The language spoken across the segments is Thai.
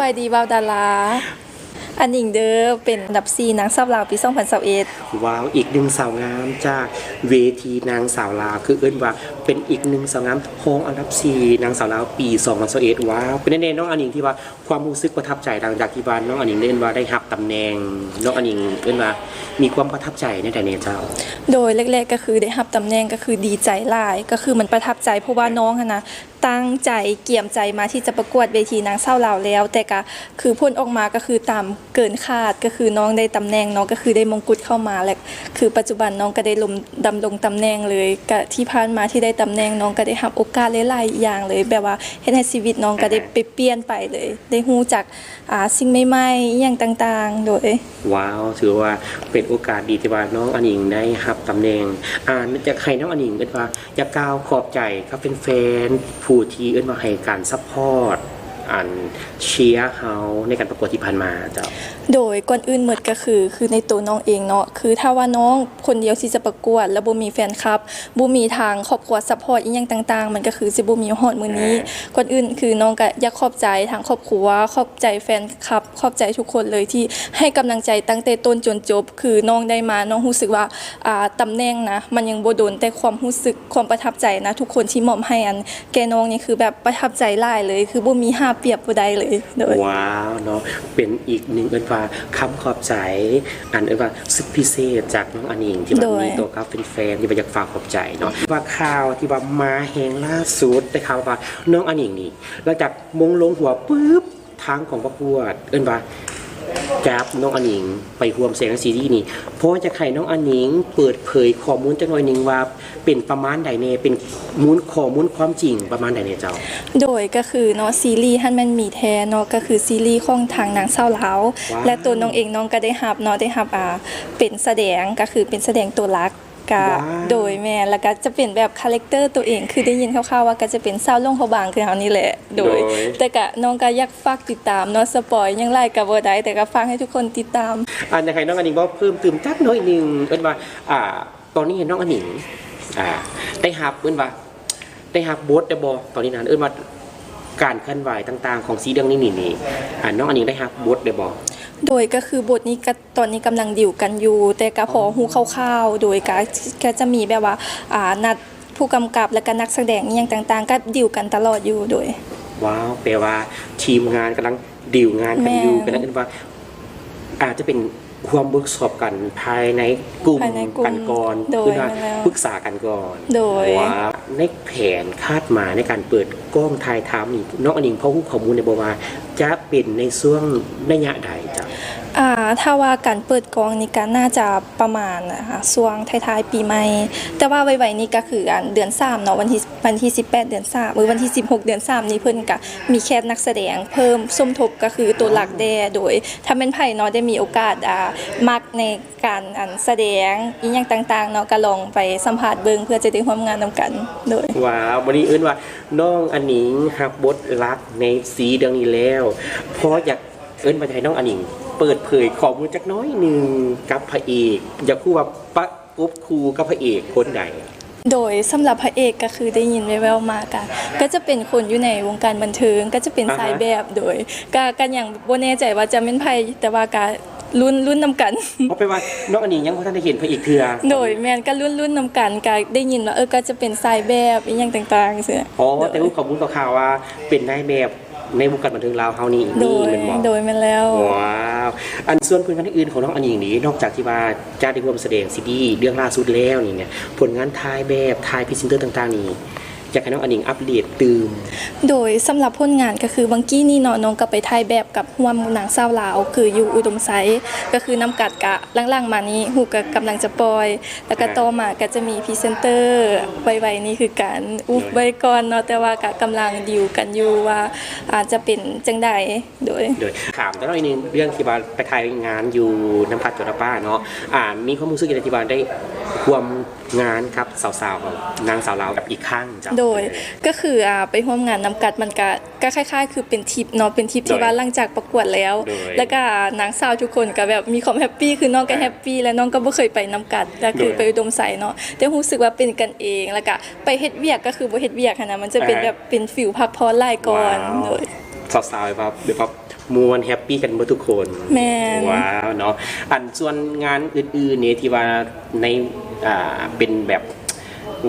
บายดีบ่าวดาราอันหญิงเด้อเป็นอันดับ4นางสาวลาวปี2021ว้าวอีกหนึ่งสาวงามจากเวทีนางสาวลาวคือเอิ้นว่าเป็นอีกหนึ่งสาวงามโฮงอันดับสี่นางสาวลาวปี2021ว้าวเป็นแน่ๆน้องอันนิงที่ว่าความรู้สึกประทับใจหลังจากที่บ้านน้องอันนิงเล่นว่าได้รับตำแหน่งน้องอันนิงเอิ้นว่ามีความประทับใจในแต่เนเจ้า โดยแรกๆก็คือได้รับตำแหน่งก็คือดีใจหลายก็คือมันประทับใจเพราะว่าน้องอะนะ ตั้งใจเกี่ยมใจมาที่จะประกวดเวทีนางเศร้าลาวแล้ว แต่ก็คือพ้นออกมาก็คือตามเกินคาดก็คือน้องได้ตำแหน่งน้องก็คือได้มงกุฎเข้ามาและคือปัจจุบันน้องก็ได้ลมดำรงตำแหน่งเลยก็ที่ผ่านมาที่ได้ตำแหน่งน้องก็ได้รับโอกาสหลายๆอย่างเลย แบบว่าเฮ็ดให้ชีวิตน้องก็ได้ไปเปลี่ยนไปเลย ได้ฮู้จักอ่าสิ่งใหม่ๆอย่างต่างๆโดยว้าวถือว่าเป็นโอกาสดีที่ว่าน้องอันนิงได้รับตำแหน่งอ่านจากใครน้องอันนิงเอิ้นว่าอยากกล่าวขอบใจครับเป็นแฟนๆผู้ที่เอิ้นมาให้การซัพพอร์ต อันเชียร์เฮาในการประกวดที่ผ่านมาเจ้า โดยก่อนอื่นหมดก็คือ คือในตัวน้องเองเนาะคือถ้าว่าน้องคนเดียวที่จะประกวด แล้วบ่มีแฟนคลับบ่มีทางครอบครัวซัพพอร์ตอีหยังต่าง ๆ มันก็คือสิบ่มีฮอดมื้อนี้ก่อนอื่นคือน้องก็อยากขอบใจทางครอบครัวขอบใจแฟนคลับขอบใจทุกคนเลยที่ให้กำลังใจตั้งแต่ต้นจนจบ คือน้องได้มาน้องรู้สึกว่าอ่าตำแหน่งนะ มันยังบ่โดนแต่ความรู้สึกความประทับใจนะ ทุกคนที่มอบให้อันแกน้องนี่คือแบบประทับใจหลายเลย คือบ่มีห้าเปรียบบ่ได้เลยโดยว้าวเนาะเป็นอีกหนึ่งเอินว่าคำขอบใจอันเอินว่าสุดพิเศษจากน้องอันนิงที่ว่าโดยมีตัวเขาเป็นแฟนที่ว่าอยากฝากขอบใจเนาะว่าข่าวที่ว่ามาแหงล่าสุดได้ข่าวว่าน้องอันนิงนี่หลังจากมงลงหัวปุ๊บทางของประกวดเอินว่า จับน้องอันนิง ไปรวมเสียงซีรีส์นี่เพราะว่าจะใครน้องอันนิง เปิดเผยข้อมูลจังหน่อยหนึ่งว่า เป็นประมาณใดเนเป็นมูลข้อมูลความจริงประมาณใดเนเจ้า โดยก็คือเนาะซีรีส์ฮันมันมีแท้เนาะก็คือซีรีส์ของทางนางเศร้าเหลาว้าวและตัวน้องเองน้องก็ได้รับเนาะได้รับอ่าเป็นแสดงก็คือเป็นแสดงตัวรัก กะว้าวโดยแม่แล้วก็จะเป็นแบบคาแรคเตอร์ตัวเอง คือได้ยินคร่าวๆว่าก็จะเป็นสาวลงเขาบางคือเฮานี่แหละ โดย แต่ก็น้องก็อยากฝากติดตามเนาะสปอยยังไล่ก็บ่ได้แต่ก็ฝากให้ทุกคนติดตาม อันอยากให้น้องอันนิงบอกเพิ่มเติมจักหน้อยหนึงเอิ้นว่าอ่า ตอนนี้เห็นน้องอันนิงอ่าได้ฮับเอิ้นว่าได้ฮับบทได้บ่ตอนนี้นั้นเอิ้นว่าการเคลื่อนไหวต่าง ๆ ของสีเรื่องนี้นี่นี่อ่าน้องอันนิงได้ฮับบทได้บ่ โดยก็คือบทนี้ก็ตอนนี้กำลังดิวกันอยู่ แต่ก็พอฮู้คร่าวๆ โดยก็ก็จะมีแบบว่าอ่านัดผู้กำกับและก็นักแสดงอหย่างต่างๆ ก็ดิวกันตลอดอยู่โดย ว้าวแปลว่าทีมงานกำลังดีลงานกันอยู่แม่กันนั่นเอิ้นว่า อาจจะเป็นความเวิร์กช็อปกันภายในกลุ่มภายในกลุ่มกันก่อนโดยเพื่อว่ามาแล้วปรึกษากันก่อน โดยว่าในแผนคาดหมายในการเปิดกล้องถ่ายทำนี่น้องอนิงเพราะผู้ข้อมูลในบอกว่าจะเป็นในช่วงระยะใดจ้ะ อ่าถ้าว่าการเปิดกองนี่ก็น่าจะประมาณนะคะช่วงท้ายๆปีใหม่ แต่ว่าไวๆนี่ก็คืออันเดือน3เนาะวันที่วันที่ 18 เดือน3หรือวันที่ 16 เดือน3นี่เพิ่นก็มีแคสนักแสดงเพิ่มสมทบก็คือตัวหลักแดโดยถ้าเป็นไผ่เนาะได้มีโอกาสอ่ามักในการอันแสดงอีหยังต่างๆเนาะก็ลองไปสัมภาษณ์เบิ่งเพื่อจะได้ร่วมงานนำกันโดยว้าววันนี้เอิ้นว่าน้องอันนิงฮับบทรักในสีเดืองนี้แล้วเพราะอยากเอิ้นมาให้น้องอันนิง เปิดเผยข้อมูลจักหน้อยหนึ่งกับพระเอกอยากคู่ว่าปะปุ๊บครูกับพระเอกคนใดโดยสำหรับพระเอกก็คือได้ยินแว่วๆมากันก็จะเป็นคนอยู่ในวงการบันเทิงก็จะเป็นอ่าฮะสายแบบโดยก็กันอย่างบ่แน่ใจว่าจะเป็นไผแต่ว่าก็รุ่นรุ่นนำกันเพราะไปว่าน้องอนิงยังบ่ทันได้เห็นพระเอกเทือโดยแม่นก็รุ่นรุ่นนำกันก็ได้ยินว่าเออก็จะเป็นสายแบบอีหยังต่างๆซื่ออ๋อแต่รู้ข้อมูลข่าวๆว่าเป็นนายแบบ ในวงการบันเทิงลาวเฮานี่โดนี่ยแมันบอกโดยแม่นแล้ว ว้าวอันส่วนผลงานอื่นของน้องอันหญิงนี้นอกจากที่ว่าจะได้ร่วมแสดงซีดีส์เรื่องล่าสุดแล้วนี่เนี่ยผลงานถ่ายแบบถ่ายพรีเซนเตอร์ต่าง ๆ นี่ อยากให้น้องอันหญิงอัปเดตตื่มโดยสำหรับผลงานก็คือบางกี้นี่เนาะน้องก็ไปถ่ายแบบกับห่วมหนังสาวลาว คืออยู่อุดมไซด์ก็คือน้ำกัดกะล่างๆมานี้ฮูกก็กำลังจะปล่อย แล้วก็ต่อมาก็จะมีพรีเซนเตอร์ไวๆนี่คือการอุบไว้ก่อนเนาะแต่ว่าก็กำลังดิวกันอยู่ว่าอาจจะเป็นจังใดโดยโดยถามแต่น้อยหนึงเรื่องที่ว่าไปถ่ายงานอยู่น้ำพัดจดป้าเนาะอ่ามีความรู้สึกอย่างไรที่ว่าได้ ร่วมงานครับสาวๆของนางสาวลาวกับอีกข้างจ้ะ โดยก็คืออ่าไปร่วมงานนำกัดมันก็ก็คล้ายๆ คือเป็นทริปเนาะเป็นทริปที่โดยว่าหลังจากประกวดแล้ว โดยแล้วก็นางสาวทุกคนก็แบบมีความแฮปปี้คือน้องก็แฮปปี้และน้องก็บ่เคยไปนำกัดก็คือโดย ไปอุดมใสเนาะแต่รู้สึกว่าเป็นกันเองแล้วก็ไปเฮ็ดเวียกก็คือบ่เฮ็ดเวียกหั้นนะมันจะเป็นอ่า แบบเป็นฟิลพักผ่อนหลายก่อนว้าวโดย สาวๆแบบแบบว่ามวนแฮปปี้กันหมดทุกคนแม่น ว้าวเนาะอันส่วนงานอื่นๆเนี่ยที่ว่าในอ่าเป็นแบบ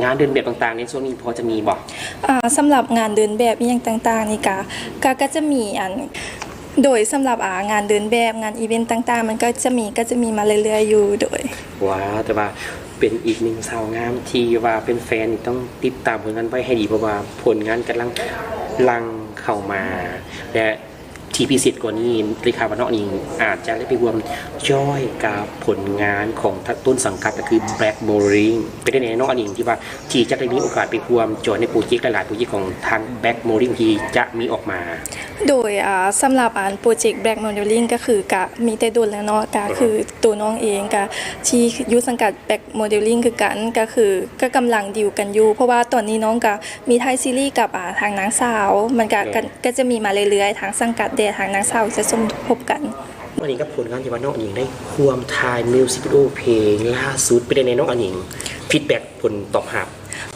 งานเดินแบบต่างๆในช่วงนี้พอจะมีบอก อ่าสำหรับงานเดินแบบอหย่างต่างๆนี่กะก็ก็จะมีอันโดยสำหรับอ่างานเดินแบบงานอีเวนต์ต่าง ๆ มันก็จะมีก็จะมีมาเรื่อยๆอยู่โดย ว้าวแต่ว่า เป็นอีกหนึ่งสาวงามที่ว่าเป็นแฟนต้องติดตามผลงานไว้ให้ดีเพราะว่าผลงานกำลังลังเข้ามา และที่พิเศษกว่านี้ริคาวันนอกนี่อาจจะได้ไปรวมย่อยกับผลงานของต้นสังกัดก็คือ Black b o r i n g เป็นได้แน่นอนอันนี้ที่ว่าที่จะได้มีโอกาสไปรวมจอยในโปรเจกต์หลายๆโปรเจกต์ของทาง Black b o r i n g ที่จะมีออกมา โดยอ่าสำหรับอ่านโปรเจกต์ Black Modeling ก็คือกะมีแต่ดุลแล้วเนาะก็คือตัวน้องเองกะที่อยุสังกัด Black Modeling คือกันก็คือก็กำลังดิวกันอยู่ เพราะว่าตอนนี้น้องก็มีไทยซีรีส์กับอ่าทางนางสาว มันก็ก็ก็จะมีมาเรื่อยๆทางสังกัดเดทางนางสาวจะสมทบกันวันนี้ก็ผลงานที่ว่านอกอันหญิงได้ควมทายมิวสิกวิดีโอเพลงล่าสุดไปได้ในน้องอันหญิงฟีดแบ็กผลตอบรับ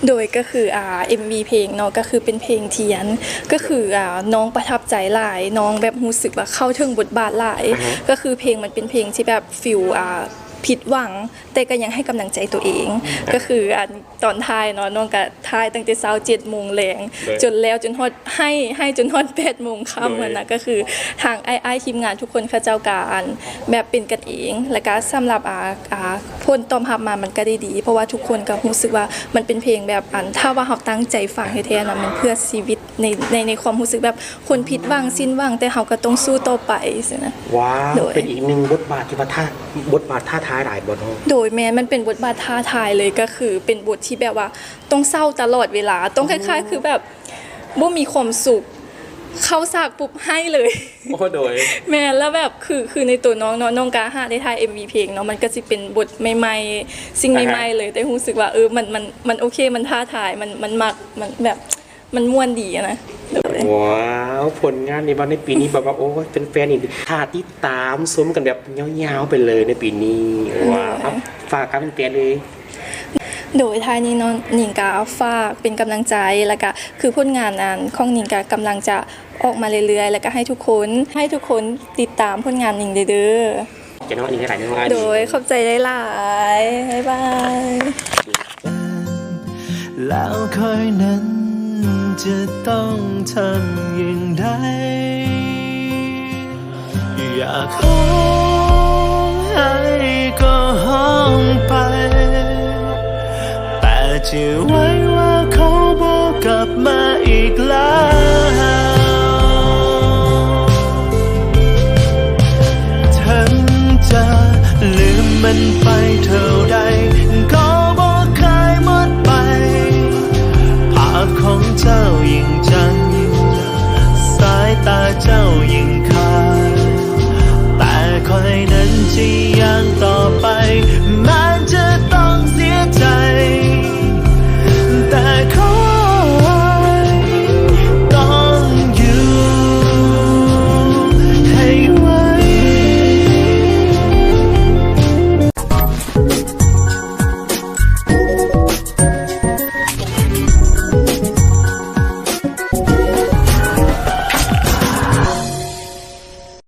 โดยก็คืออ่า MV เพลงเนาะก็คือเป็นเพลงเทียน ก็คืออ่าน้องประทับใจหลาย น้องแบบรู้สึกว่าเข้าถึงบทบาทหลายอ่าฮะก็คือเพลงมันเป็นเพลงที่แบบฟิลอ่า ผิดหวัง แต่ก็ยังให้กำลังใจตัวเอง ก็คืออ่าตอนท้ายเนาะน้องก็ท้ายตั้งแต่เช้าเจ็ดโมงแรงจนแล้วจนฮอดให้ให้จนฮอดแปดโมงค่ำมันนะก็คือทางไอ้ไอ้ทีมงานทุกคนเข้าเจ้าการแบบเป็นกันเอง และก็สำหรับอ่าอ่าผลตอบรับมามันก็ได้ดี เพราะว่าทุกคนก็รู้สึกว่ามันเป็นเพลงแบบอันถ้าว่าเราตั้งใจฟังให้แท้ๆนะมันเพื่อชีวิตในในในความรู้สึกแบบคนผิดหวังสิ้นหวังแต่เราก็ต้องสู้ต่อไปสินะว้าวโดยเป็นอีกหนึ่งบทบาทที่ว่าท่าบทบาทท่าท้ายหลายบทเนาะโดยแมนมันเป็นบทบาทท้าทายเลยก็คือ เป็นบทที่แบบว่าต้องเศร้าตลอดเวลาต้องคล้าย ๆ คือแบบบ่มีความสุขเข้าสากปุ๊บให้เลยโอ้โดย แม่นแล้วแบบคือคือในตัวน้องเนาะน้องกาหาได้ถ่าย MV เพลงเนาะมันก็สิเป็นบทใหม่ๆสิ่งอ่าใหม่ฮะๆเลยแต่รู้สึกว่าเออมันมันมันโอเคมันท้าทายมันมันมักมันแบบ มันม่วนดีอะนะโดยว้าวผลงานในวันในปีนี้แบบว่าโอ้ยเป็นแฟนอีกท่าที่ตามสมกันแบบยาวๆไปเลยในปีนี้ว้าวเอาฝากกับเป็นแฟนเลย โดยท้ายนี้เน้องหนิงกาฝากเป็นกำลังใจแล้วก็คือผลงานอันของหนิงกากำลังจะออกมาเรื่อยๆ แล้วก็ให้ทุกคนให้ทุกคนติดตามผลงานหนิงเด้อจะน้องอันนี้หลายน้องอัน ๆโดยขอบใจหลายๆบ๊ายบาย แล้วคอยนั้น จะต้องทำอย่างไร อยากห้องให้ก็ห้องไป แต่จะไว้ว่าเขาบอกกลับมาอีกแล้วฉันจะลืมมันไปเท่าใด